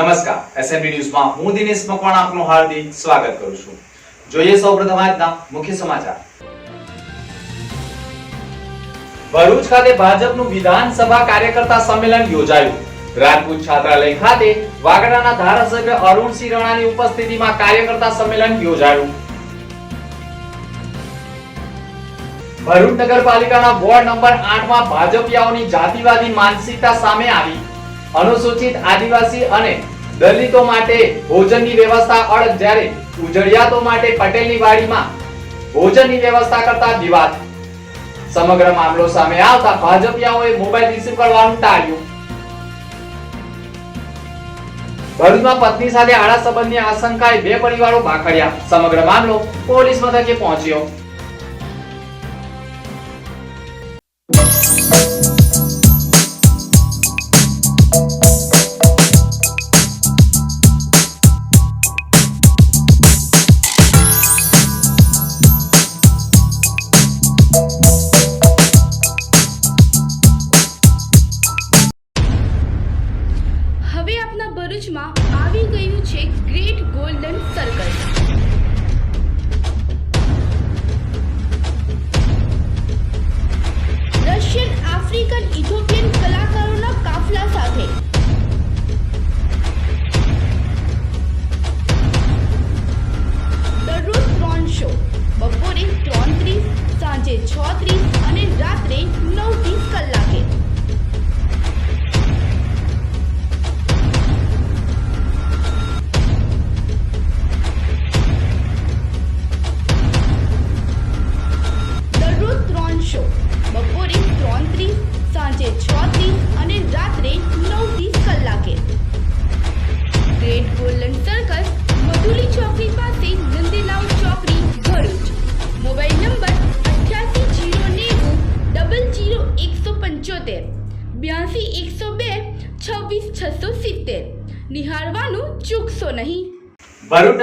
નમસ્કાર. એસએનબી ન્યૂઝમાં હું દિનેશ મકવાણ આપનું હાર્દિક સ્વાગત કરું છું. જોઈએ સૌપ્રથમ આજના મુખ્ય સમાચાર. ભરૂચ ખાતે ભાજપનું વિધાનસભા કાર્યકર્તા સંમેલન યોજાયું. રાજપૂત છાત્રાલય ખાતે વાગડાના ધારાસભ્ય અરુણસિંહ રાણાની ઉપસ્થિતિમાં કાર્યકર્તા સંમેલન યોજાયું. ભરૂચ નગરપાલિકાના વોર્ડ નંબર 8 માં ભાજપિયાઓની જાતિવાદી માનસિકતા સામે આવી. અનુસૂચિત આદિવાસી અને દલિતો માટે ભોજનની વ્યવસ્થા અડગ જ્યારે ઉજળિયાતો માટે પટેલની વાડીમાં ભોજનની વ્યવસ્થા કરતા વિવાદ. સમગ્ર મામલો સામે આવતા ભાજપિયાઓએ મોબાઈલ રિસીવ કરવાનું ટાળ્યું. ભરૂચમાં પત્ની સાથે આડા સંબંધની આશંકાએ બે પરિવારો ભાખડ્યા. સમગ્ર મામલો પોલીસ મથકે પહોંચ્યો.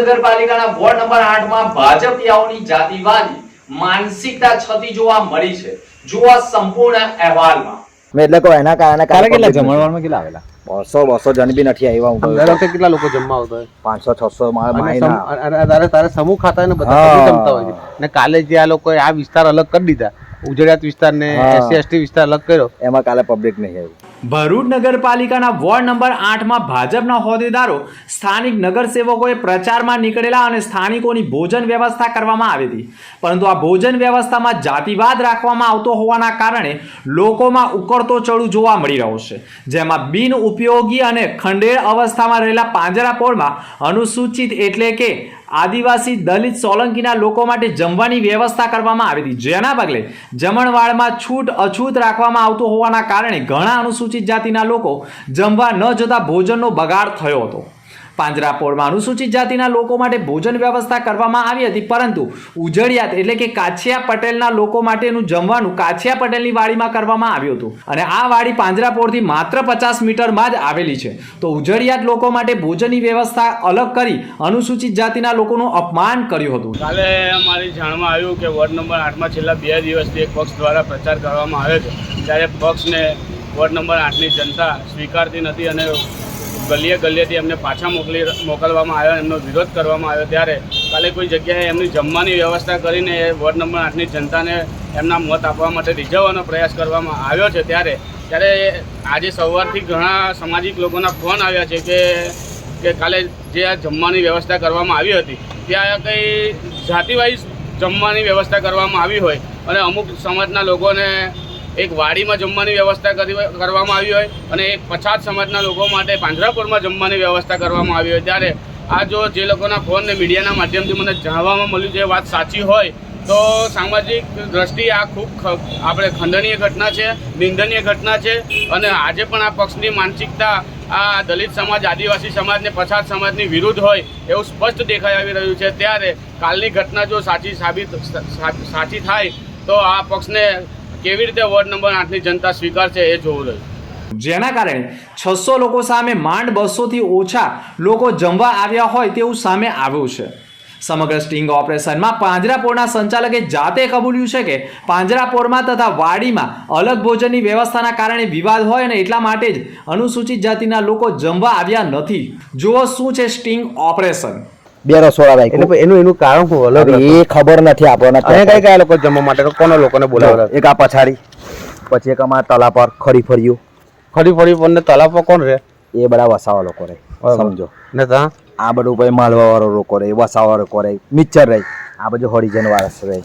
ભરૂચ નગરપાલિકાના વોર્ડ નંબર 8 માં ભાજપિયાઓની જાતિવાદી માનસિકતા છતી જોવા મળી છે. જુઓ સંપૂર્ણ અહેવાલમાં. મેં એટલે કહું એના કારણે તારે કેટલા જમણવારમાં કેટલા આવેલા? બસો બસો જણ બી નથી આવ્યા હું દર વખતે કેટલા લોકો જમવા આવતા હોય? પાંચસો છસો તારે તારે સમૂહ ખાતા હોય ને બધા જમતા હોય ને કાલે જે આ લોકોએ આ વિસ્તાર અલગ કરી દીધા ઉજળિયાત વિસ્તારને એસસી એસટી વિસ્તાર અલગ કર્યો. એમાં કાલે પબ્લિક નહીં આવ્યું. ભરૂચ નગરપાલિકાના વોર્ડ નંબર આઠમાં ભાજપના હોદ્દેદારો સ્થાનિક નગરસેવકોએ પ્રચારમાં નીકળેલા અને સ્થાનિકોની ભોજન વ્યવસ્થા કરવામાં આવી હતી. પરંતુ આ ભોજન વ્યવસ્થામાં જાતિવાદ રાખવામાં આવતો હોવાના કારણે લોકોમાં ઉકળતો ચડું જોવા મળી રહ્યો છે. જેમાં બિન ઉપયોગી અને ખંડેર અવસ્થામાં રહેલા પાંજરાપોળમાં અનુસૂચિત એટલે કે આદિવાસી દલિત સોલંકીના લોકો માટે જમવાની વ્યવસ્થા કરવામાં આવી હતી. જેના પગલે જમણવાળમાં છૂટ અછૂત રાખવામાં આવતું હોવાના કારણે ઘણા અનુસૂચિત જાતિના લોકો જમવા ન જતા ભોજનનો બગાડ થયો હતો. પાંજરાપોળમાં અનુસૂચિત જાતિના લોકો માટે ભોજન વ્યવસ્થા કરવામાં આવી હતી, પરંતુ ઉજળિયાત એટલે કે કાછિયા પટેલના લોકો માટેનું જમવાનું કાછિયા પટેલની વાડીમાં કરવામાં આવ્યું હતું. અને આ વાડી પાંજરાપોળથી માત્ર પચાસ મીટરમાં જ આવેલી છે. તો ઉજળિયાત લોકો માટે ભોજનની વ્યવસ્થા અલગ કરી અનુસૂચિત જાતિના લોકોનું અપમાન કર્યું હતું. કાલે અમારી જાણમાં આવ્યું કે વોર્ડ નંબર આઠમાં છેલ્લા બે દિવસથી એક પક્ષ દ્વારા પ્રચાર કરવામાં આવે છે. ત્યારે પક્ષને વોર્ડ નંબર આઠની જનતા સ્વીકારતી નથી અને ગલીએ ગલીએથી એમને પાછા મોકલી મોકલવામાં આવ્યા, એમનો વિરોધ કરવામાં આવ્યો. ત્યારે કાલે કોઈ જગ્યાએ એમની જમવાની વ્યવસ્થા કરીને એ વોર્ડ નંબર આઠની જનતાને એમના મત આપવા માટે રીઝવવાનો પ્રયાસ કરવામાં આવ્યો છે. ત્યારે ત્યારે આજે સવારથી ઘણા સામાજિક લોકોના ફોન આવ્યા છે કે કે કાલે જે આ જમવાની વ્યવસ્થા કરવામાં આવી હતી, ત્યાં કંઈ જાતિવાઇઝ જમવાની વ્યવસ્થા કરવામાં આવી હોય. અને અમુક સમાજના લોકોને એક વાડીમાં જમવાની વ્યવસ્થા કરી કરવામાં આવી હોય અને એક પછાત સમાજના લોકો માટે પાંજરાપુરમાં જમવાની વ્યવસ્થા કરવામાં આવી હોય. ત્યારે આ જો જે લોકોના ફોન ને મીડિયાના માધ્યમથી મને જાણવામાં મળ્યું છે વાત સાચી હોય, તો સામાજિક દ્રષ્ટિએ આ ખૂબ આપણે ખંડનીય ઘટના છે, નિંદનીય ઘટના છે અને આજે પણ આ પક્ષની માનસિકતા આ દલિત સમાજ, આદિવાસી સમાજને પછાત સમાજની વિરુદ્ધ હોય એવું સ્પષ્ટ દેખાઈ આવી રહ્યું છે. ત્યારે કાલની ઘટના જો સાચી સાબિત સાચી થાય, તો આ પક્ષને કેવી રીતે વોર્ડ નંબર આઠની જનતા સ્વીકારશે એ જોવું રહ્યું. જેના કારણે છસો લોકો સામે માંડ બસોથી ઓછા લોકો જમવા આવ્યા હોય તેવું સામે આવ્યું છે. સમગ્ર સ્ટિંગ ઓપરેશનમાં પાંજરાપોળના સંચાલકે જાતે કબૂલ્યું છે કે પાંજરાપોળમાં તથા વાડીમાં અલગ ભોજનની વ્યવસ્થાના કારણે વિવાદ હોય અને એટલા માટે જ અનુસૂચિત જાતિના લોકો જમવા આવ્યા નથી. જુઓ શું છે સ્ટિંગ ઓપરેશન. બે રસોડા એટલે એનું એનું કારણ શું અલગ એ ખબર નથી આપણને. અહીંયા કઈ કયા લોકો જમવા માટે કોના લોકોને બોલાવે? એક આ પછાડી. પછી એક અમારા તલા પર ખરી ફર્યું. ફરી ફરી પણ તલા પર કોણ રહે એ બધા વસાવા લોકો રહે સમજો. ને તા? આ બધું પછી માલવા વાળો લોકો રહે વસાવા લોકો રહે મિક્સર રહે આ બધું હરિજન વાળસ રહે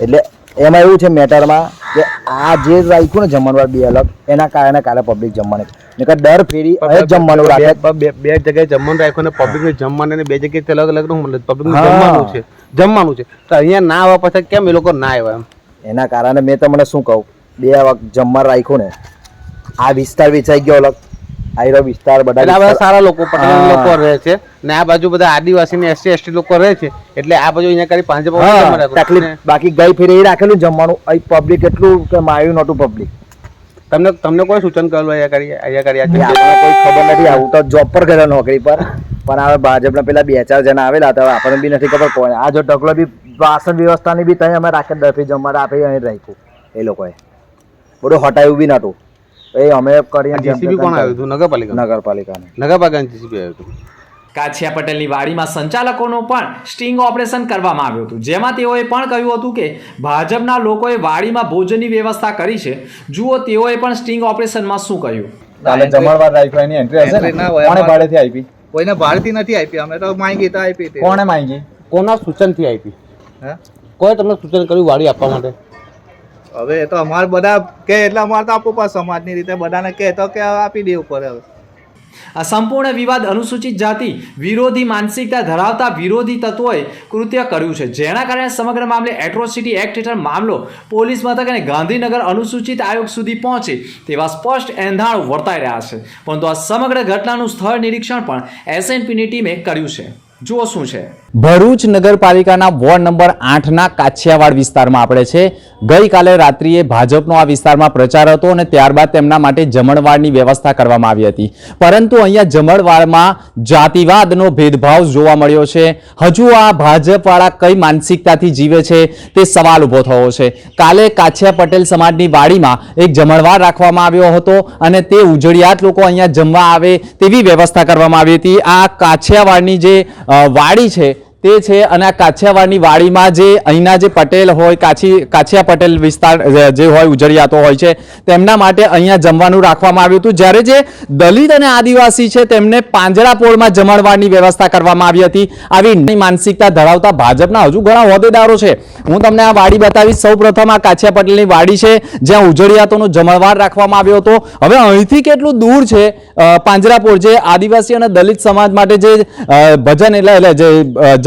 એટલે એમાં એવું છે મેટરમાં કે આ જે રાખ્યું ને જમણવાર બે અલગ એના કારણે કાલે પબ્લિક જમવાની. નકર દર ફેરી હવે જમવાનું રાખે. બે- બે જગ્યાએ જમવાનું રાખ્યું ને પબ્લિક જમવાનું બે જગ્યાએ અલગ અલગનું મતલબ પબ્લિક. જમવાનું છે. જમવાનું છે. તો અહીંયા ના આવવા પછી કેમ એ લોકો ના આવ્યા એમ? એના કારણે મેં તમને શું કહું? બે વખત જમવા રાખ્યું ને આ વિસ્તાર વેચાઈ ગયો અલગ. આયરો વિસ્તાર બધા બધા સારા લોકો પટેલ લોકો રહે છે. ને આ બાજુ બધા આદિવાસી ને એસટી એસટી લોકો રહે છે. એટલે આ બાજુ અહીંયા કરી પાંચ તકલીફ બાકી ગઈ ફેરી એ રાખેલું જમવાનું. અહીં પબ્લિક એટલું કે માર્યું નહોતું પબ્લિક તમને તમને કોઈ સૂચન કરેલું અહીંયા કરી અહીંયા કરી આપણને કોઈ ખબર નથી આવું તો જોબ પર કર્યો નોકરી પર. પણ હવે ભાજપના પેલા બે ચાર જણા આવેલા હતા આપણને બી નથી ખબર કોણ આ જો ઢગલો બી વાસણ વ્યવસ્થાની બી ત્યાં અમે રાખે દફી જમવા આપી અહીં રાખ્યું એ લોકોએ. બધું હટાયું બી નહોતું. એ અમે કરીએ જીસીબી કોણ આવ્યું હતું? નગરપાલિકા નગરપાલિકાને. નગરપાલિકાનું જીસીબી આવ્યું હતું. કાછિયા પટેલની વાડીમાં સંચાલકોનું પણ સ્ટિંગ ઓપરેશન કરવામાં આવ્યું હતું. જેમાં તેઓએ પણ કહ્યું હતું કે ભાજપના લોકોએ વાડીમાં ભોજનની વ્યવસ્થા કરી છે. જુઓ તેઓએ પણ સ્ટિંગ ઓપરેશનમાં શું કહ્યું. કાલે જમણવાર રાખ્યો એની એન્ટ્રી હશે ને? કોણે ભાડેથી આપી? કોઈને ભારતી નથી આપી. અમે તો માંગી તો આપી કોણે માંગી? કોના સૂચનથી આપી? હે? કોઈ તમને સૂચન કર્યું વાડી આપવા માટે? હવે એ તો અમારે બધા કે એટલે અમારે તો આપવું પડે સમાજની રીતે બધાને કહે તો કે આપી દેવું પડે હવે. આ સંપૂર્ણ વિવાદ અનુસૂચિત જાતિ વિરોધી માનસિકતા ધરાવતા વિરોધી તત્વોએ કૃત્ય કર્યું છે. જેના કારણે સમગ્ર મામલે એટ્રોસિટી એક્ટ હેઠળ મામલો પોલીસ મથક અને ગાંધીનગર અનુસૂચિત આયોગ સુધી પહોંચે તેવા સ્પષ્ટ એંધાણ વર્તાઈ રહ્યા છે. પરંતુ આ સમગ્ર ઘટનાનું સ્થળ નિરીક્ષણ પણ એસએનપીની ટીમે કર્યું છે. જુઓ શું છે. ભરૂચ નગરપાલિકાના વોર્ડ નંબર આઠના કાછિયાવાડ વિસ્તારમાં આપણે છે. ગઈકાલે રાત્રિએ ભાજપનો આ વિસ્તારમાં પ્રચાર હતો અને ત્યારબાદ તેમના માટે જમણવારની વ્યવસ્થા કરવામાં આવી હતી. પરંતુ અહીંયા જમણવારમાં જાતિવાદનો ભેદભાવ જોવા મળ્યો છે. હજુ આ ભાજપવાળા કઈ માનસિકતાથી જીવે છે તે સવાલ ઊભો થયો છે. કાલે કાછિયા પટેલ સમાજની વાડીમાં એક જમણવાર રાખવામાં આવ્યો હતો અને તે ઉજળિયાત લોકો અહીંયા જમવા આવે તેવી વ્યવસ્થા કરવામાં આવી હતી. આ કાછિયાવાડની જે વાડી છે તે છે અને આ કાછિયાવાડની વાડીમાં જે અહીંના જે પટેલ હોય કાછી કાછિયા પટેલ વિસ્તાર જે હોય, ઉજળિયાતો હોય છે, તેમના માટે અહીંયા જમવાનું રાખવામાં આવ્યું હતું. જ્યારે જે દલિત અને આદિવાસી છે, તેમને પાંજરાપોળમાં જમણવારની વ્યવસ્થા કરવામાં આવી હતી. આવી માનસિકતા ધરાવતા ભાજપના હજુ ઘણા હોદ્દેદારો છે. હું તમને આ વાડી બતાવીશ. સૌ પ્રથમ આ કાછિયા પટેલની વાડી છે, જ્યાં ઉજળિયાતોનો જમણવાર રાખવામાં આવ્યો હતો. હવે અહીંથી કેટલું દૂર છે પાંજરાપોળ જે આદિવાસી અને દલિત સમાજ માટે જે ભજન એટલે એટલે જે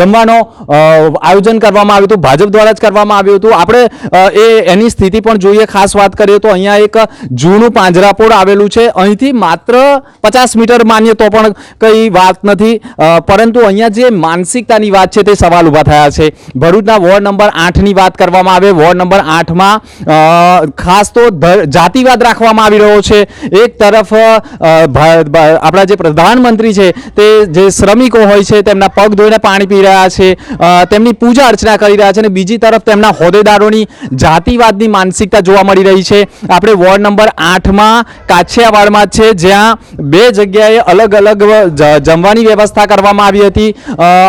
જમવાનો આયોજન કરવામાં આવ્યું હતું, ભાજપ દ્વારા જ કરવામાં આવ્યું હતું. આપણે એ, એની સ્થિતિ પણ જોઈએ. ખાસ વાત કરીએ તો અહીંયા એક જૂનું પાંજરાપોળ આવેલું છે. અહીંથી માત્ર પચાસ મીટર માનીએ તો પણ કંઈ વાત નથી. પરંતુ અહીંયા જે માનસિકતાની વાત છે તે સવાલ ઊભા થયા છે. ભરૂચના વોર્ડ નંબર આઠની વાત કરવામાં આવે. વોર્ડ નંબર આઠમાં ખાસ તો જાતિવાદ રાખવામાં આવી રહ્યો છે. એક તરફ આપણા જે પ્રધાનમંત્રી છે તે જે શ્રમિકો હોય છે તેમના પગ ધોઈને પાણી પી રહ્યા છે. તેમની પૂજા અર્ચના કરી રહ્યા છે અને બીજી તરફ તેમના હોદ્દેદારોની જાતિવાદની માનસિકતા જોવા મળી રહી છે. આપણે વોર્ડ નંબર આઠમાં કાછિયાવાડમાં છે, જ્યાં બે જગ્યાએ અલગ અલગ જમવાની વ્યવસ્થા કરવામાં આવી હતી.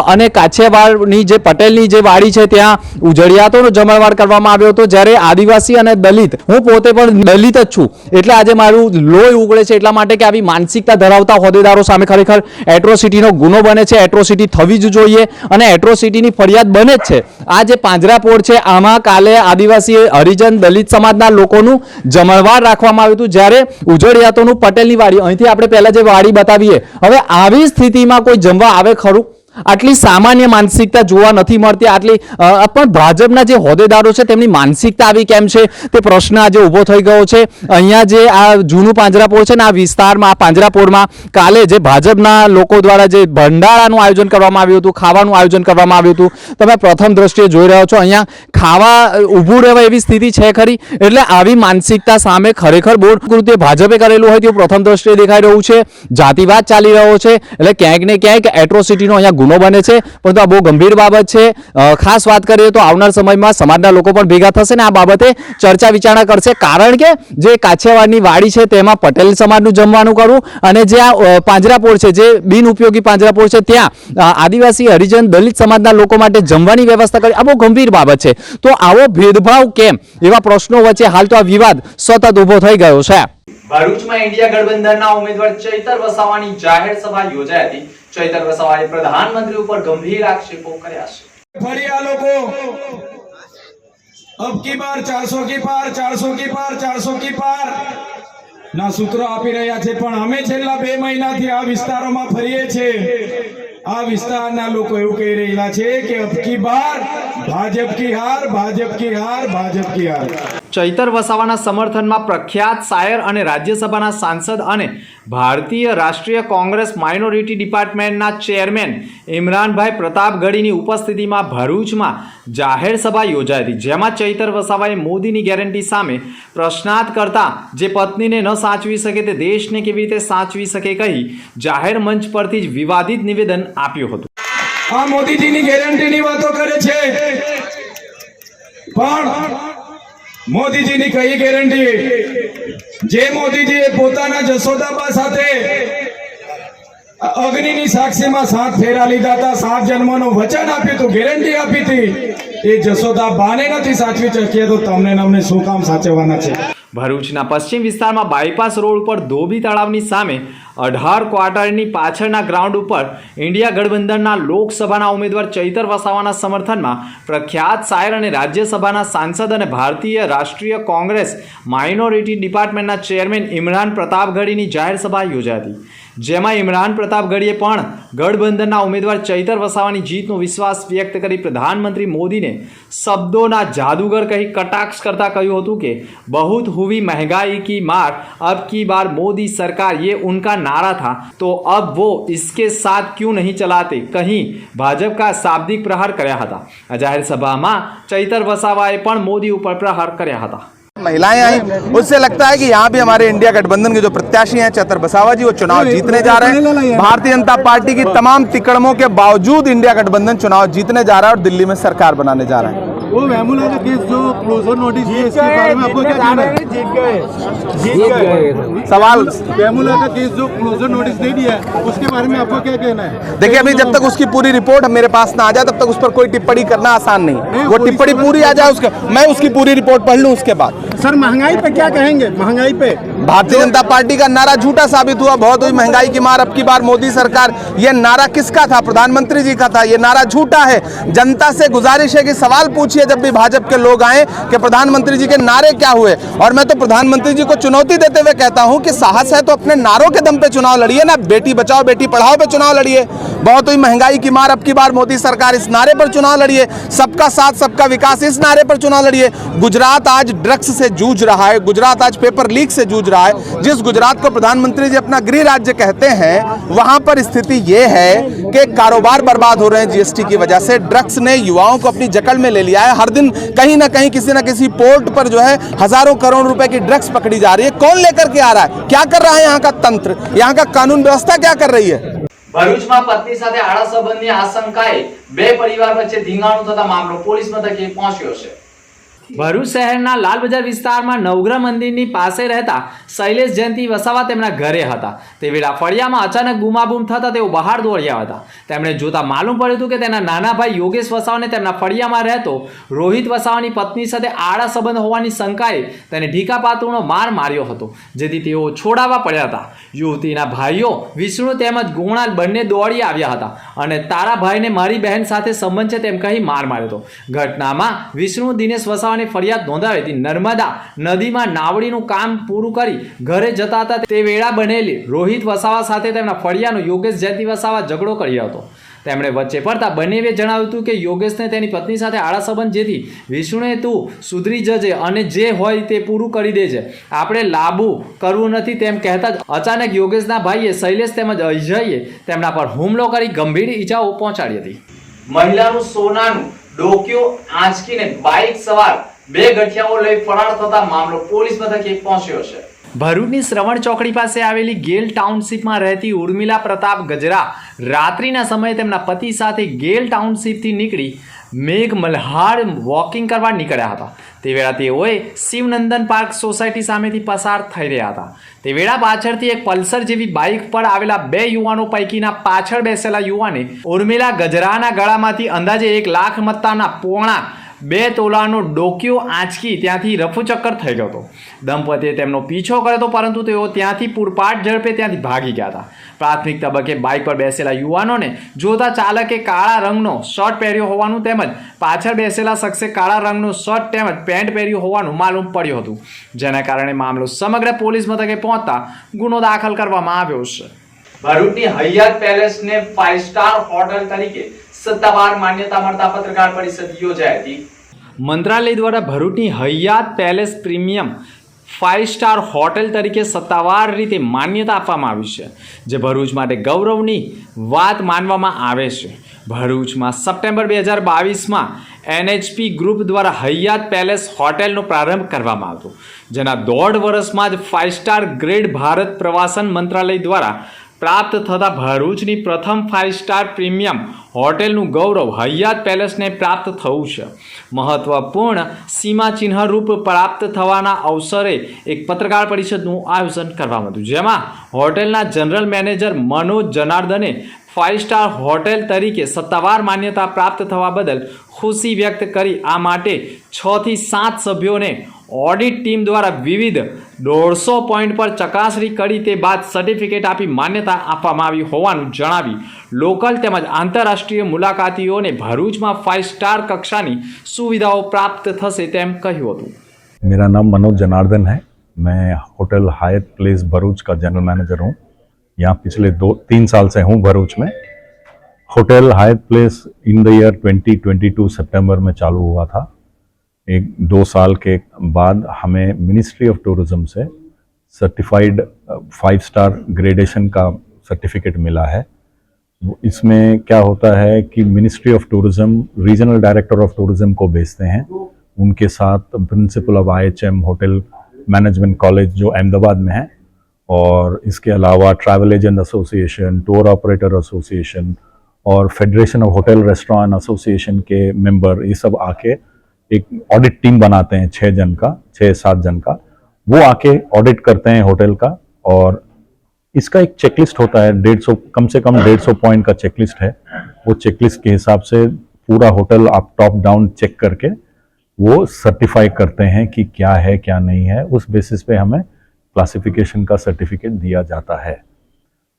અને કાછિયાવાડની જે પટેલની જે વાડી છે, ત્યાં ઉજળિયાતોનો જમણવાર કરવામાં આવ્યો હતો. જ્યારે આદિવાસી અને દલિત, હું પોતે પણ દલિત જ છું, એટલે આજે મારું લોહી ઉગળે છે એટલા માટે કે આવી માનસિકતા ધરાવતા હોદ્દેદારો સામે ખરેખર એટ્રોસિટીનો ગુનો બને છે. એટ્રોસિટી થવી જ જોઈએ. અને એટ્રોસિટીની ફરિયાદ બને જ છે. આ જે પાંજરાપોળ છે, આમાં કાલે આદિવાસી હરિજન દલિત સમાજના લોકોનું જમણવાર રાખવામાં આવ્યું હતું. જ્યારે ઉજળિયાતોનું પટેલની વાડી, અહીંથી આપણે પહેલાં જે વાડી બતાવીએ, હવે આવી સ્થિતિમાં કોઈ જમવા આવે ખરું? આટલી સામાન્ય માનસિકતા જોવા નથી મળતી, આટલી પણ ભાજપના જે હોદ્દેદારો છે તેમની માનસિકતા આવી કેમ છે? તે પ્રશ્ન આજે ઊભો થઈ ગયો છે. અહીંયા જે આ જૂનું પાંજરાપોળ છે ને આ વિસ્તારમાં, આ પાંજરાપોળમાં કાલે જે ભાજપના લોકો દ્વારા જે ભંડારાનું આયોજન કરવામાં આવ્યું હતું, ખાવાનું આયોજન કરવામાં આવ્યું હતું, તમે પ્રથમ દ્રષ્ટિએ જોઈ રહ્યો છો, અહીંયા ખાવા ઊભું રહેવા એવી સ્થિતિ છે ખરી? એટલે આવી માનસિકતા સામે ખરેખર બોર્ડ કૃત્ય ભાજપે કરેલું હોય તેવું પ્રથમ દ્રષ્ટિએ દેખાઈ રહ્યું છે. જાતિવાદ ચાલી રહ્યો છે. એટલે ક્યાંક ને ક્યાંક એટ્રોસિટીનો અહીંયા ગુનો બને છે. પરંતુ આ બહુ ગંભીર બાબત છે. ખાસ વાત કરીએ તો આવનાર સમયમાં સમાજના લોકો પણ ભેગા થશે ને આ બાબતે ચર્ચા વિચારણા કરશે. કારણ કે જે કાછિયાવાડની વાડી છે તેમાં પટેલ સમાજનું જમવાનું કરવું અને જે આ પાંજરાપોળ છે, જે બિનઉપયોગી પાંજરાપોળ છે, ત્યાં આદિવાસી હરિજન દલિત સમાજના લોકો માટે જમવાની વ્યવસ્થા કરી. આ બહુ ગંભીર બાબત છે. તો આવો ભેદભાવ કેમ? એવા પ્રશ્નો વચ્ચે હાલ તો આ વિવાદ સતત ઊભો થઈ ગયો છે. ભરૂચમાં ઇન્ડિયા ગઠબંધનના ઉમેદવાર ચૈતર વસાવાની જાહેર સભા યોજાઈ હતી. ચૈતર વસાવાએ પ્રધાનમંત્રી ઉપર ગંભીર આક્ષેપો કર્યા છે. ફરી આ લોકો. અબ કી બાર ચારસો કી પાર, ચારસો કી પાર, ચારસો કી પાર. ના સૂત્રો આપી રહ્યા છે, પણ અમે છેલ્લા બે મહિનાથી આ વિસ્તારોમાં ફરીએ છીએ. આ વિસ્તારના લોકો એવું કહી રહ્યા છે કે અબ કી બાર, ભાજપ કી હાર, ભાજપ કી હાર, ભાજપ કી હાર. ચૈતર વસાવાના સમર્થનમાં પ્રખ્યાત શાયર અને રાજ્યસભાના સાંસદ અને ભારતીય રાષ્ટ્રીય કોંગ્રેસ માઇનોરિટી ડિપાર્ટમેન્ટના ચેરમેન ઇમરાનભાઈ પ્રતાપગઢીની ઉપસ્થિતિમાં ભરૂચમાં જાહેર સભા યોજાઈ હતી, જેમાં ચૈતર વસાવાએ મોદીની ગેરંટી સામે પ્રશ્નાર્થ કરતા જે પત્નીને ન સાચવી શકે તે દેશને કેવી રીતે સાચવી શકે કહી જાહેર મંચ પરથી જ વિવાદિત નિવેદન આપ્યું હતું. આ મોદીજીની ગેરંટીની વાતો કરે છે. પણ મોદીજીની કઈ ગેરંટી? જે મોદીજીએ પોતાના જસોદાબા સાથે અગ્નિની સાક્ષીમાં સાત ફેરા લીધા હતા, સાત જન્મનું વચન આપ્યું હતું, ગેરંટી આપી હતી. એ જશોદા બાને નથી સાચવી ચકીએ તો તમને અમને શું કામ સાચવવાના છે? ભરૂચના પશ્ચિમ વિસ્તારમાં બાયપાસ રોડ ઉપર ધોબી તળાવની સામે અઢાર ક્વાર્ટરની પાછળના ગ્રાઉન્ડ ઉપર ઇન્ડિયા ગઠબંધનના લોકસભાના ઉમેદવાર ચૈતર વસાવાના સમર્થનમાં પ્રખ્યાત શાયર અને રાજ્યસભાના સાંસદ અને ભારતીય રાષ્ટ્રીય કોંગ્રેસ માઇનોરિટી ડિપાર્ટમેન્ટના ચેરમેન ઇમરાન પ્રતાપગઢીની જાહેર સભા યોજાઈ હતી. જેમાં ઇમરાન પ્રતાપગઢીએ પણ ગઠબંધનના ઉમેદવાર ચૈતર વસાવાની જીતનો વિશ્વાસ વ્યક્ત કરી પ્રધાનમંત્રી મોદીને શબ્દોના જાદુગર કહી કટાક્ષ કરતા કહ્યું હતું કે बहुत हुई महंगाई की मार अब की बार मोदी सरकार ये उनका नारा था तो अब वो इसके साथ क्यों नहीं चलाते कहीं ભાજપ કા શાબ્દિક પ્રહાર કર્યા હતા આ જાહેર સભામાં ચૈતર વસાવાએ પણ મોદી ઉપર પ્રહાર કર્યા હતા महिलाएँ आई। उससे लगता है कि यहाँ भी हमारे इंडिया गठबंधन के जो प्रत्याशी हैं चतर बसावा जी वो चुनाव जीतने जा रहे हैं। भारतीय जनता पार्टी की तमाम तिकड़मों के बावजूद इंडिया गठबंधन चुनाव जीतने जा रहा है और दिल्ली में सरकार बनाने जा रहा है। वो वेमुला का केस जो क्लोजर नोटिस दिया इसके बारे में आपको क्या कहना है? जीत गए। जीत गए। सवाल। वेमुला का केस जो क्लोजर नोटिस दे दिया है उसके बारे में आपको क्या कहना है? देखिए अभी जब तक उसकी पूरी रिपोर्ट मेरे पास ना आ जाए तब तक उस पर कोई टिप्पणी करना आसान नहीं। वो वो टिप्पणी पूरी आ जाए उसके मैं उसकी पूरी रिपोर्ट पढ़ लूँ उसके बाद। सर महँगाई पे क्या कहेंगे? महँगाई पे। भारतीय जनता पार्टी का नारा झूठा साबित हुआ, बहुत हुई महँगाई की मार। अब की बार मोदी सरकार, ये नारा किसका था? प्रधानमंत्री जी का था। ये नारा झूठा है। जनता से गुजारिश है कि सवाल पूछिए जब भी भाजपा के लोग आए कि प्रधानमंत्री जी के नारे क्या हुए। और मैं तो प्रधानमंत्री जी को चुनौती देते हुए कहता हूँ कि साहस है तो अपने नारों के दम पे चुनाव लड़िए ना। बेटी बचाओ, बेटी पढ़ाओ पे चुनाव लड़िए। बहुत हुई महँगाई की मार, अब की बार मोदी सरकार इस नारे पर चुनाव लड़िए। सबका साथ, सबका विकास इस नारे पर चुनाव लड़िए। गुजरात आज ड्रग्स से जूझ रहा है। गुजरात आज पेपर लीक से जूझ रहा है जिस गुजरात को प्रधानमंत्री जी अपना गृह राज्य कहते हैं वहां पर स्थिति ये है कि कारोबार बर्बाद हो रहे हैं जीएसटी की वजह से ड्रग्स ने युवाओं को अपनी जकड़ में ले लिया है हर दिन कहीं ना कहीं किसी ना किसी पोर्ट पर जो है हजारों करोड़ रुपए की ड्रग्स पकड़ी जा रही है कौन लेकर के आ रहा है क्या कर रहा है यहाँ का तंत्र यहाँ का कानून व्यवस्था क्या कर रही है ભરૂચમાં પત્ની સાથે આડા સંબંધની આશંકાએ બે પરિવાર વચ્ચે ધીંગાણું થતા મામલો પોલીસ મથકે પહોંચ્યો છે ભરૂચ શહેરના લાલ બજાર વિસ્તારમાં નવગ્રહ મંદિરની પાસે રહેતા શૈલેષ જયંતિ વસાવા તેમના ઘરે હતા. તે વેળા ફળિયામાં અચાનક બૂમાબૂમ થતા તેઓ બહાર દોડ્યા હતા. તેમણે જોતા માલુમ પડ્યું હતું કે તેના નાના ભાઈ યોગેશ વસાવાને તેમના ફળિયામાં રહેતો રોહિત વસાવાની પત્ની સાથે આડા સંબંધ હોવાની શંકાએ તેને ઢીકા પાતુનો માર માર્યો હતો, જેથી તેઓ છોડાવવા પડ્યા હતા. યુવતીના ભાઈઓ વિષ્ણુ તેમજ ગુણાલ બંને દોડી આવ્યા હતા અને તારા ભાઈને મારી બહેન સાથે સંબંધ છે તેમ કહી માર માર્યો હતો. ઘટનામાં વિષ્ણુ દિનેશ વસાવાની ફરિયાદ નોંધાવી હતી. નર્મદા નદીમાં નાવડીનું કામ પૂરું કરી ઘરે જતા હતા. તે વેળા બનેલી રોહિત વસાવા સાથે તેમના ફળિયાનો યોગેશ જયંતિ વસાવા ઝઘડો કર્યો હતો. તેમણે વચ્ચે પડતા બંનેવે જણાવ્યું હતું કે યોગેશને તેની પત્ની સાથે આડા સંબંધ જેથી વિષ્ણુએ તું સુધરી જજે અને જે હોય તે પૂરું કરી દેજે. આપણે લાબુ કરવું નથી તેમ કહેતા જ અચાનક યોગેશના ભાઈએ શૈલેષ તેમજ અજયે તેમના પર હુમલો કરી ગંભીર ઈજાઓ પહોંચાડી હતી. મહિલાનું સોનાનું ડોક્યો આંચકીને બાઇક સવાર બે ગઠિયાઓ લઈ ફરાર થતા મામલો પોલીસ મથકે પહોંચ્યો છે. ભરૂચની શ્રવણ ચોકડી પાસે આવેલી ગેલ ટાઉનશીપમાં રહેતી ઉર્મિલા પ્રતાપ ગજરા રાત્રિના સમયે તેમના પતિ સાથે ગેલ ટાઉનશીપથી નીકળી મેઘ મલ્હાર વોકિંગ કરવા નીકળ્યા હતા. તે વેળા તેઓએ શિવનંદન પાર્ક સોસાયટી સામેથી પસાર થઈ રહ્યા હતા. તે વેળા પાછળથી એક પલ્સર જેવી બાઇક પર આવેલા બે યુવાનો પૈકીના પાછળ બેસેલા યુવાને ઉર્મિલા ગજરાના ગળામાંથી અંદાજે એક લાખ મત્તાના પોણા બે તોલાનો ડોક્યો આંચકી ત્યાંથી રફુચક્કર થઈ ગયો હતો. દંપતીએ તેમનો પીછો કર્યો હતો, પરંતુ તેઓ ત્યાંથી પૂરપાટ ઝડપે ત્યાંથી ભાગી ગયા હતા. પ્રાથમિક તબક્કે બાઇક પર બેસેલા યુવાનોને જોતા ચાલકે કાળા રંગનો શર્ટ પહેર્યો હોવાનું તેમજ પાછળ બેસેલા શખ્સે કાળા રંગનો શર્ટ તેમજ પેન્ટ પહેર્યું હોવાનું માલુમ પડ્યું હતું. જેના કારણે મામલો સમગ્ર પોલીસ મથકે પહોંચતા ગુનો દાખલ કરવામાં આવ્યો છે. ભરૂચની હૈયાત પેલેસને ફાઇવ સ્ટાર હોટલ તરીકે સત્તાવાર માન્યતા મળતા પત્રકાર પરિષદ યોજાઈ હતી. મંત્રાલય દ્વારા ભરૂચની Hyatt palace premium five star hotel તરીકે સત્તાવાર રીતે માન્યતા આપવામાં આવી છે, જે ભરૂચ માટે ગૌરવની વાત માનવામાં આવે છે. ભરૂચમાં સપ્ટેમ્બર બે હજાર બાવીસમાં એનએચપી ગ્રુપ દ્વારા હૈયાત પેલેસ હોટેલનો પ્રારંભ કરવામાં આવ્યો જેના દોઢ વર્ષમાં જ ફાઇવ સ્ટાર ગ્રેડ ભારત પ્રવાસન મંત્રાલય દ્વારા પ્રાપ્ત થતા ભરૂચની પ્રથમ ફાઇવ સ્ટાર પ્રીમિયમ હોટેલનું ગૌરવ હૈયાત પેલેસને પ્રાપ્ત થયું છે. મહત્વપૂર્ણ સીમાચિહ્નરૂપ પ્રાપ્ત થવાના અવસરે એક પત્રકાર પરિષદનું આયોજન કરવામાં આવ્યું. જેમાં હોટેલના જનરલ મેનેજર મનોજ જનાર્દને ફાઇવ સ્ટાર હોટેલ તરીકે સત્તાવાર માન્યતા પ્રાપ્ત થવા બદલ ખુશી વ્યક્ત કરી. આ માટે છથી સાત સભ્યોને ઓડિટ ટીમ દ્વારા વિવિધ દોઢસો પોઈન્ટ પર ચકાસણી કરી તે બાદ સર્ટિફિકેટ આપી માન્યતા આપવામાં આવી હોવાનું જણાવી લોકલ તેમજ આંતરરાષ્ટ્રીય મુલાકાતીઓને ભરૂચમાં ફાઇવ સ્ટાર કક્ષાની સુવિધાઓ પ્રાપ્ત થશે તેમ કહ્યું હતું मेरा नाम मनोज जनार्दन है मैं होटल हायत प्लेस भरूच का जनरल मैनेजर हूँ यहाँ पिछले दो तीन साल से हूँ भरूच में hotel Hyatt Place in the year 2022 सितंबर में चालू हुआ था एक दो साल के बाद हमें मिनिस्ट्री ऑफ़ टूरिज़्म से सर्टिफाइड फाइव स्टार ग्रेडेशन का सर्टिफिकेट मिला है। इसमें क्या होता है कि ministry of tourism regional director of tourism को भेजते हैं। उनके साथ principal of IHM hotel management college जो अहमदाबाद में है और इसके अलावा travel agent association tour operator association और federation of hotel restaurant association के मेंबर ये सब आके एक ऑडिट टीम बनाते हैं छः जन का छः सात जन का। वो आके ऑडिट करते हैं होटल का और इसका एक चेकलिस्ट होता है, डेढ़ सौ, कम से कम डेढ़ सौ पॉइंट का चेकलिस्ट है। वो चेकलिस्ट के हिसाब से पूरा होटल आप टॉप डाउन चेक करके वो सर्टिफाई करते हैं कि क्या है, क्या नहीं है। उस बेसिस पे हमें क्लासिफिकेशन का सर्टिफिकेट दिया जाता है।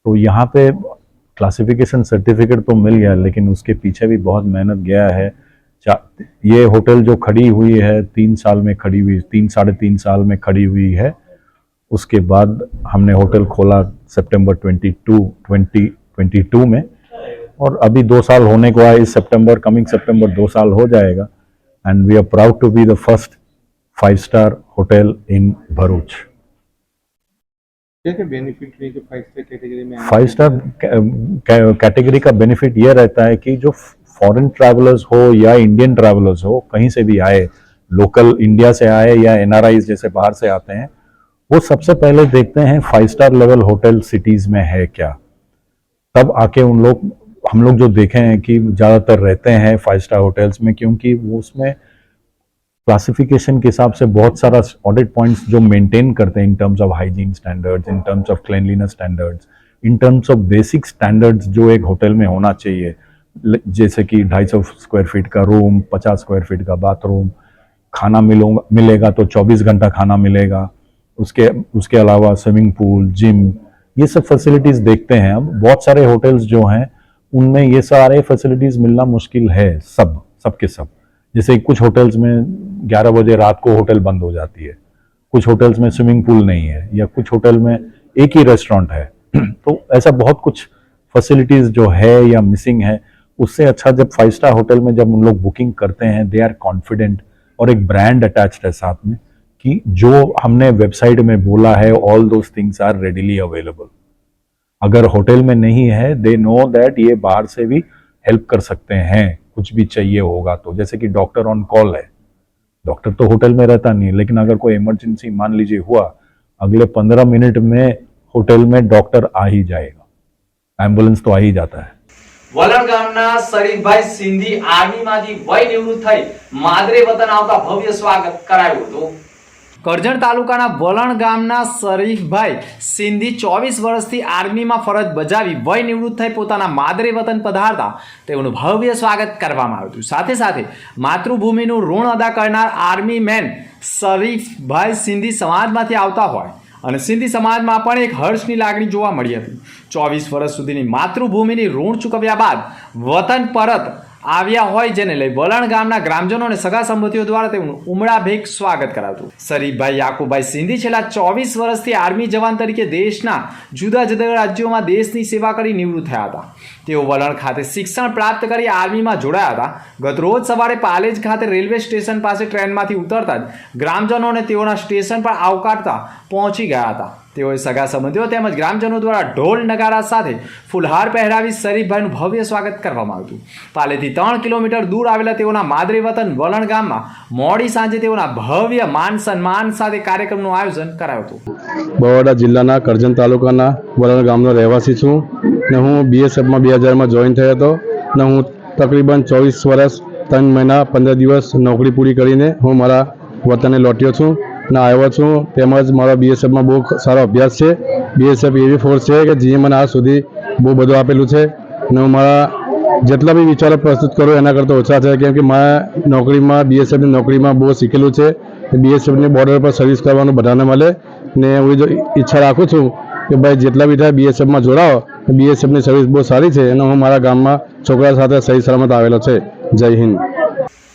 तो यहाँ पे क्लासिफिकेशन सर्टिफिकेट तो मिल गया, लेकिन उसके पीछे भी बहुत मेहनत गया है। ये होटल जो खड़ी हुई है तीन साल में खड़ी हुई तीन साढ़े तीन साल में खड़ी हुई है उसके बाद हमने होटल खोला सितंबर 22 2022 में। और अभी दो साल होने को आए इस सितंबर कमिंग सितंबर दो साल हो जाएगा and we are proud to be the first five star hotel in Bharuch five star category five star category का बेनिफिट ये रहता है कि जो फॉरेन ट्रैवलर्स हो या इंडियन ट्रैवलर्स हो, कहीं से भी आए लोकल इंडिया से आए या एन जैसे बाहर से आते हैं, वो सबसे पहले देखते हैं five star level hotel cities में है क्या। तब आके उन लोग, हम लोग जो देखे हैं कि ज़्यादातर रहते हैं फाइव स्टार होटल्स में, क्योंकि वो उसमें क्लासिफिकेशन के हिसाब से बहुत सारा ऑडिट पॉइंट्स जो मेंटेन करते हैं in terms of hygiene standards in terms of cleanliness standards in terms of basic standards जो एक होटल में होना चाहिए। जैसे कि ढाई सौ स्क्वायर फीट का रूम पचास स्क्वायर फीट का बाथरूम खाना मिलूँगा, मिलेगा तो 24 घंटा खाना मिलेगा। उसके उसके अलावा स्विमिंग पूल जिम ये सब फैसिलिटीज़ देखते हैं। अब बहुत सारे होटल्स जो हैं, उनमें ये सारे फैसिलिटीज़ मिलना मुश्किल है, सब, सबके सब। जैसे कुछ होटल्स में 11 बजे रात को होटल बंद हो जाती है। कुछ होटल्स में स्विमिंग पूल नहीं है, या कुछ होटल में एक ही रेस्टोरेंट है। तो ऐसा बहुत कुछ फैसिलिटीज़ जो है या मिसिंग है उससे अच्छा जब फाइव स्टार होटल में जब उन लोग बुकिंग करते हैं दे आर कॉन्फिडेंट और एक ब्रांड अटैच है साथ में कि जो हमने वेबसाइट में बोला है all those things are readily available अगर होटल में नहीं है दे नो दैट ये बाहर से भी हेल्प कर सकते हैं, कुछ भी चाहिए होगा तो। जैसे कि डॉक्टर ऑन कॉल है। डॉक्टर तो होटल में रहता नहीं लेकिन अगर कोई इमरजेंसी मान लीजिए हुआ, अगले पंद्रह मिनट में होटल में डॉक्टर आ ही जाएगा। एंबुलेंस तो आ ही जाता है। વલણ ગામના શરીફભાઈ સિંધી આર્મીમાંથી વય નિવૃત્ત થઈ માદરે વતન આવતા ભવ્ય સ્વાગત કરાયું હતું. કરજણ તાલુકાના વલણ ગામના શરીફભાઈ સિંધી ચોવીસ વર્ષથી આર્મીમાં ફરજ બજાવી વય નિવૃત્ત થઈ પોતાના માદરે વતન પધારતા તેઓનું ભવ્ય સ્વાગત કરવામાં આવ્યું હતું. સાથે સાથે માતૃભૂમિનું ઋણ અદા કરનાર આર્મી મેન શરીફભાઈ સિંધી સમાજમાંથી આવતા હોય અને સિંધી સમાજમાં પણ એક હર્ષની લાગણી જોવા મળી હતી. ચોવીસ વર્ષ સુધીની માતૃભૂમિની ઋણ ચૂકવ્યા બાદ વતન પરત આવ્યા હોય જેને લઈ વલણ ગામના ગ્રામજનો અને સગા સંબંધીઓ દ્વારા તેમનું ઉમળાભેગ સ્વાગત કરાવતું શરીફભાઈ યાકુબભાઈ સિંધી છેલ્લા ચોવીસ વર્ષથી આર્મી જવાન તરીકે દેશના જુદા જુદા રાજ્યોમાં દેશની સેવા કરી નિવૃત્ત થયા હતા. તેઓ વલણ ખાતે શિક્ષણ પ્રાપ્ત કરી આર્મીમાં જોડાયા હતા. ગત રોજ સવારે પાલેજ ખાતે રેલવે સ્ટેશન પાસે ટ્રેનમાંથી ઉતરતા જ ગ્રામજનોને તેઓના સ્ટેશન પર આવકારતા પહોંચી ગયા હતા. તેઓએ સગા સંબંધીઓ તેમજ ગ્રામજનો દ્વારા ઢોલ નગારા સાથે ફુલહાર પહેરાવી શરીફભાઈનું ભવ્ય સ્વાગત કરવામાં આવ્યું પાલેથી ત્રણ કિલોમીટર દૂર આવેલા તેઓના માદરી વતન વલણ ગામમાં મોડી સાંજે તેઓના ભવ્ય માન સન્માન સાથે કાર્યક્રમનું આયોજન કરાયું હતું. બરોડા જિલ્લાના કરજણ તાલુકાના વલણ ગામનો રહેવાસી છું ને હું બીએસએફમાં બે હજારમાં જોઈન થયો હતો ને હું તકરીબન ચોવીસ વર્ષ ત્રણ મહિના પંદર દિવસ નોકરી પૂરી કરીને હું મારા વતને લોટ્યો છું. ને આવ્યો છું. તેમજ મારો બીએસએફમાં બહુ સારો અભ્યાસ છે. બીએસએફ એવી ફોર્સ છે કે જે મને આજ સુધી બહુ બધું આપેલું છે. અને હું મારા જેટલા બી વિચારો પ્રસ્તુત કરું એના કરતાં ઓછા છે, કેમ કે મારા નોકરીમાં બીએસએફની નોકરીમાં બહુ શીખેલું છે. બીએસએફની બોર્ડર પર સર્વિસ કરવાનું બધાને મળે. ને હું જો ઈચ્છા રાખું છું કે ભાઈ જેટલા બી થાય બીએસએફમાં જોડાઓ. બીએસએફની સર્વિસ બહુ સારી છે. અને હું મારા ગામમાં છોકરા સાથે સહી સલામત આવેલો છે. જય હિન્દ.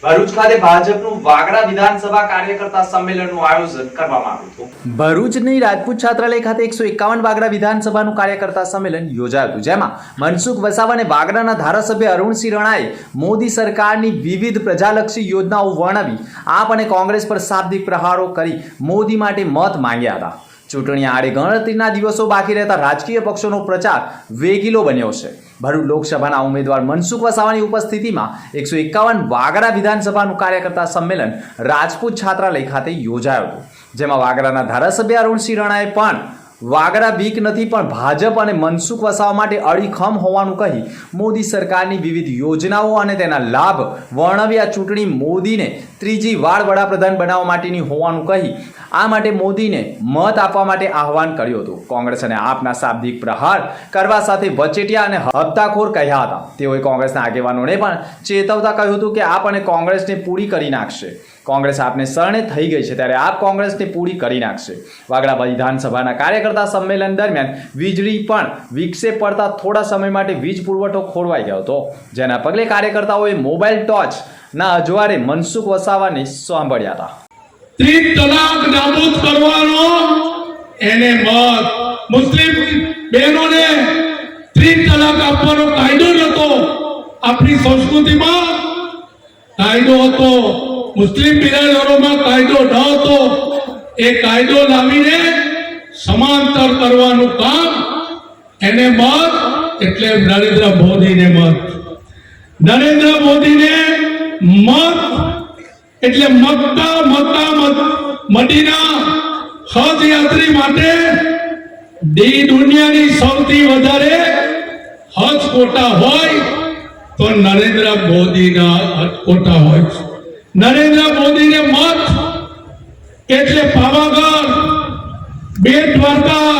ભરૂચ ખાતે ભાજપનું વાગડા વિધાનસભા કાર્યકર્તા સંમેલનનું આયોજન કરવામાં આવ્યું હતું. ભરૂચની રાજપૂત છાત્રાલય ખાતે એકસો એકાવન વાગડા વિધાનસભાનું કાર્યકર્તા સંમેલન યોજાયું. જેમાં મનસુખ વસાવા અને વાગડાના ધારાસભ્ય અરુણસિંહ રણાએ મોદી સરકારની વિવિધ પ્રજાલક્ષી યોજનાઓ વર્ણવી, આપ અને કોંગ્રેસ પર શાબ્દિક પ્રહારો કરી મોદી માટે મત માંગ્યા હતા. ચૂંટણી આડે ગણતરીના દિવસો બાકી રહેતા રાજકીય પક્ષોનો પ્રચાર વેગીલો બન્યો છે. ભરૂચ લોકસભાના ઉમેદવાર મનસુખ વસાવાની ઉપસ્થિતિમાં એકસો એકાવન વાગરા વિધાનસભાનું કાર્યકર્તા સંમેલન રાજપૂત છાત્રાલય ખાતે યોજાયું હતું. જેમાં વાગરાના ધારાસભ્ય અરુણસિંહ રણાએ પણ વાગરા બીક નથી, પણ ભાજપ અને મનસુખ વસાવા માટે અડીખમ હોવાનું કહી મોદી સરકારની વિવિધ યોજનાઓ અને તેના લાભ વર્ણવ્યા ચૂંટણી મોદીને ત્રીજી વાર વડાપ્રધાન બનાવવા માટેની હોવાનું કહી આ માટે મોદીને મત આપવા માટે આહવાન કર્યું હતું. કોંગ્રેસ અને આપના શાબ્દિક પ્રહાર કરવા સાથે વચેટિયા અને હપ્તાખોર કહ્યા હતા. તેઓએ કોંગ્રેસના આગેવાનોને પણ ચેતવતા કહ્યું હતું કે આપ અને કોંગ્રેસને પૂરી કરી નાખશે. કોંગ્રેસ આપને શરણે થઈ ગઈ છે ત્યારે આપ કોંગ્રેસને પૂરી કરી નાખશે. વાગડા વિધાનસભાના કાર્યકર્તા સંમેલન દરમિયાન વીજળી પણ વિક્ષેપ પડતા થોડા સમય માટે વીજ પુરવઠો ખોરવાઈ ગયો હતો. જેના પગલે કાર્યકર્તાઓએ મોબાઈલ ટોર્ચ ના અજવાળે મનસુખ વસાવાને સાંભળ્યા હતા. ત્રિ તલાક નાબૂદ કરવાનો એને મત. મુસ્લિમ બહેનોને ત્રિ તલાક આપવાનો કાયદો નહોતો આપણી સંસ્કૃતિમાં કાયદો હતો. મુસ્લિમ બિરાદરોમાં કાયદો ન હતો. એ કાયદો લાવીને સમાંતર કરવાનું કામ એને મત એટલે નરેન્દ્ર મોદીને મત. નરેન્દ્ર મોદીને મત એટલે મતતા મતતા મદ- મદીના હજ યાત્રી માટે દી દુનિયાની સૌથી વધારે હજ કોટા હોય તો નરેન્દ્ર મોદીના હજ કોટા હોય નરેન્દ્ર મોદીને મત એટલે પાવાગઢ બેટ દ્વારકા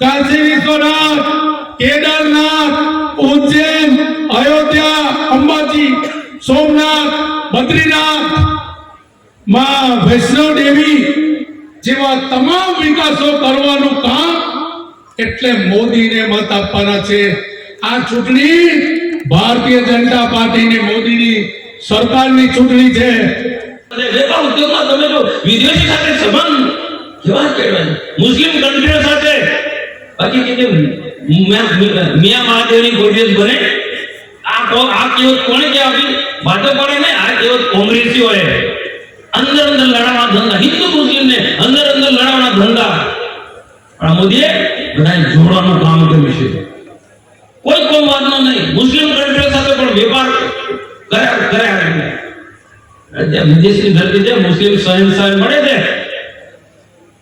કાશી વિશ્વનાથ કેદારનાથ, ઉજ્જૈન, અયોધ્યા, અંબાજી, સોમનાથ, બદ્રીનાથ, માં વૈષ્ણવ દેવી જેવા તમામ વિકાસો કરવાનું કામ એટલે મોદીને મત આપવાના છે. આ ચૂંટણી ભારતીય જનતા પાર્ટીની મોદીની સરકારની ચૂંટણી છે. વેપાર ઉદ્યોગમાં તમે જો વિદેશી સાથે સંબંધ કેવા કેળવાય મુસ્લિમ કન્ટ્રીઓ સાથે, બાકી કે મિયા મહાદેવની કોઈ બને, આ આ કહેવત કોણે કે આપી? ભાજપ કોણે ને આ કહેવત કોંગ્રેસીઓએ અંદર અંદર લડાવવાના ધંધા, હિન્દુ મુસ્લિમને અંદર અંદર લડાવવાના ધંધા. મોદીએ બધાને જોડવાનું કામ કર્યું છે. કોઈ કોઈ વાતનો નહીં, મુસ્લિમ કન્ટ્રીઓ સાથે પણ વેપાર કર્યા કર્યા જે વિદેશની ધરતી છે, મુસ્લિમ સહન મળે છે.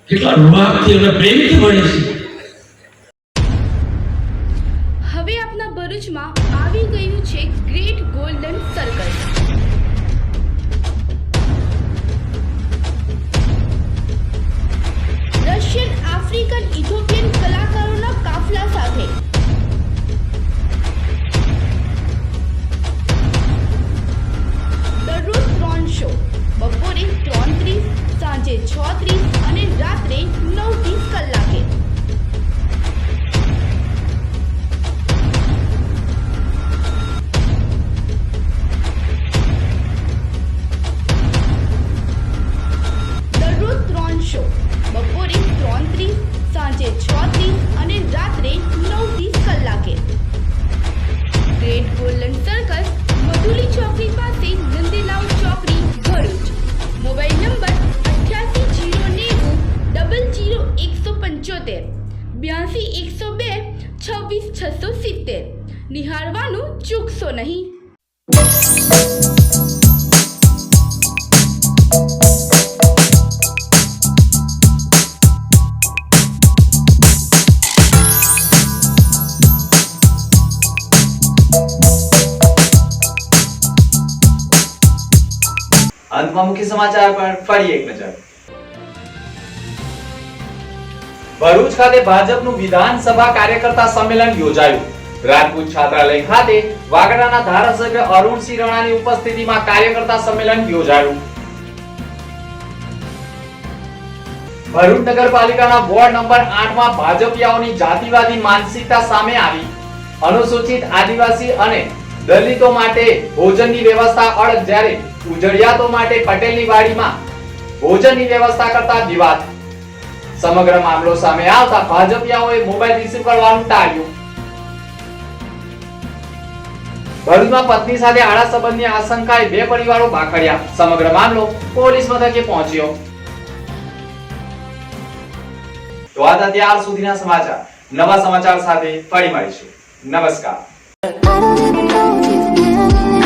કેટલા રૂવાબથી અને પ્રેમથી ભણે છે સમાચાર પર ફરી એક નજર. ભરૂચ ખાતે ભાજપનું વિધાનસભા કાર્યકર્તા સંમેલન યોજાયું. રાજપૂત છાત્રાલય ખાતે વાગડાના ધારાસભ્ય અરુણસિંહ રાણાની ઉપસ્થિતિમાં કાર્યકર્તા સંમેલન યોજાયું. ભરૂચ નગરપાલિકાના વોર્ડ નંબર 8 માં ભાજપિયાઓની જાતિવાદી માનસિકતા સામે આવી. અનુસૂચિત આદિવાસી અને દલિતો માટે ભોજનની વ્યવસ્થા અડગ જ્યારે ઉજળિયાતો માટે પટેલની વાડીમાં ભોજનની વ્યવસ્થા કરતા વિવાદ. સમગ્ર મામલો સામે આવતા ભાજપિયાઓએ મોબાઈલ રિસીવ કરવાનું ટાળ્યું. ભરૂચમાં પત્ની સાથે આડા સંબંધની આશંકાએ બે પરિવારો ભાખડ્યા સમગ્ર મામલો પોલીસ મથકે પહોંચ્યો. તો આ હતા ત્યાર સુધીના સમાચાર. નવા સમાચાર સાથે ફરી મળીશું. નમસ્કાર. you